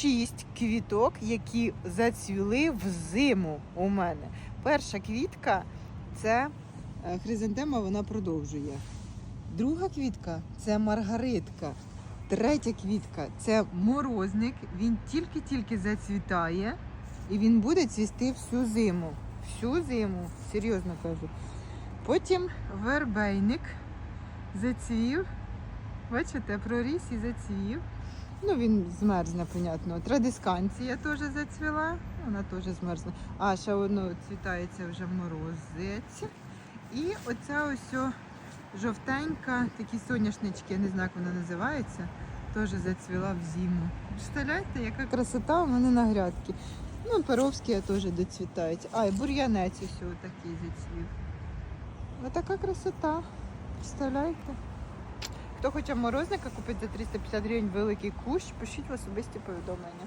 шість квіток, які зацвіли в зиму у мене. Перша квітка це е, хризантема, вона продовжує. Друга квітка це маргаритка. Третя квітка це морозник. Він тільки-тільки зацвітає і він буде цвісти всю зиму. Всю зиму, серйозно кажу. Потім вербейник зацвів. Бачите, проріс і зацвів. Ну, він змерзне, понятно. Традисканція теж зацвіла, вона теж змерзне. А, ще воно цвітається вже морозець. І оця ось жовтенька, такі соняшнички, я не знаю, як вона називається, теж зацвіла в зиму. Представляєте, яка красота у мене на грядці. Ну, перовські теж доцвітають. А, і бур'янець ось такий зацвів. Ось така красота. Представляєте? Хто хоче морозника купити за 350 гривень великий кущ, пишіть в особисті повідомлення.